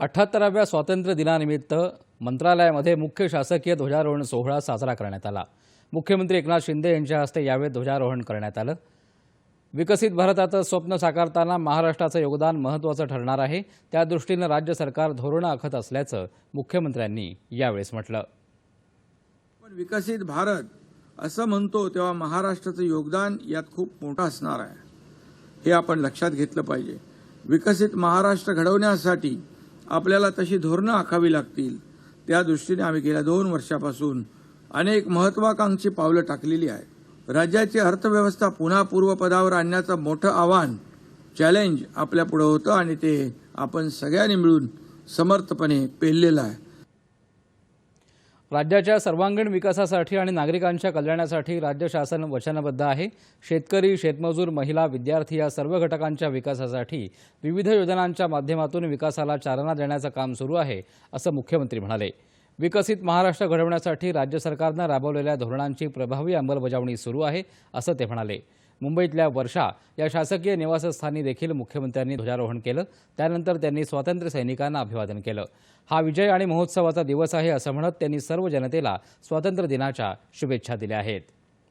अठ्ठ्याहत्तराव्या स्वातंत्र्य दिनानिमित्त मंत्रालयामध्ये मुख्य शासकीय ध्वजारोहण सोहळा साजरा करण्यात आला. मुख्यमंत्री एकनाथ शिंदे यांच्या हस्ते यावेळी ध्वजारोहण करण्यात आलं. विकसित भारताचं स्वप्न साकारताना महाराष्ट्राचं योगदान महत्त्वाचं ठरणार आहे. त्या दृष्टीनं राज्य सरकार धोरणं आखत असल्याचं मुख्यमंत्र्यांनी यावेळेस म्हटलं. पण विकसित भारत असं म्हणतो तेव्हा महाराष्ट्राचं योगदान यात खूप मोठं असणार आहे. हे आपण लक्षात घेतलं पाहिजे. विकसित महाराष्ट्र घडवण्यासाठी आपल्याला तशी धोरणं आखावी लागतील. त्या दृष्टीने आम्ही गेल्या दोन वर्षापासून अनेक महत्वाकांक्षी पावलं टाकलेली आहेत. राज्याची अर्थव्यवस्था पुन्हा पूर्वपदावर आणण्याचं मोठं आव्हान चॅलेंज आपल्यापुढं होतं आणि ते आपण सगळ्यांनी मिळून समर्थपणे पेललेलं आहे. राज्याच्या सर्वांगीण विकासासाठी आणि नागरिकांच्या कल्याणासाठी राज्य शासन वचनबद्ध आहे. शेतकरी शेतमजूर महिला विद्यार्थी या सर्व घटकांच्या विकासासाठी विविध योजनांच्या माध्यमातून विकासाला चालना देण्याचं काम सुरू आहे असं मुख्यमंत्री म्हणाले. विकसित महाराष्ट्र घडवण्यासाठी राज्य सरकारनं राबवलेल्या धोरणांची प्रभावी अंमलबजावणी सुरू आहे असं ते म्हणाले. मुंबईतल्या वर्षा या शासकीय निवासस्थानी देखील मुख्यमंत्र्यांनी ध्वजारोहण केलं. त्यानंतर त्यांनी स्वातंत्र्य सैनिकांना अभिवादन केलं. हा विजय आणि महोत्सवाचा दिवस आहे असं म्हणत त्यांनी सर्व जनतेला स्वातंत्र्य दिनाच्या शुभेच्छा दिल्या आहेत.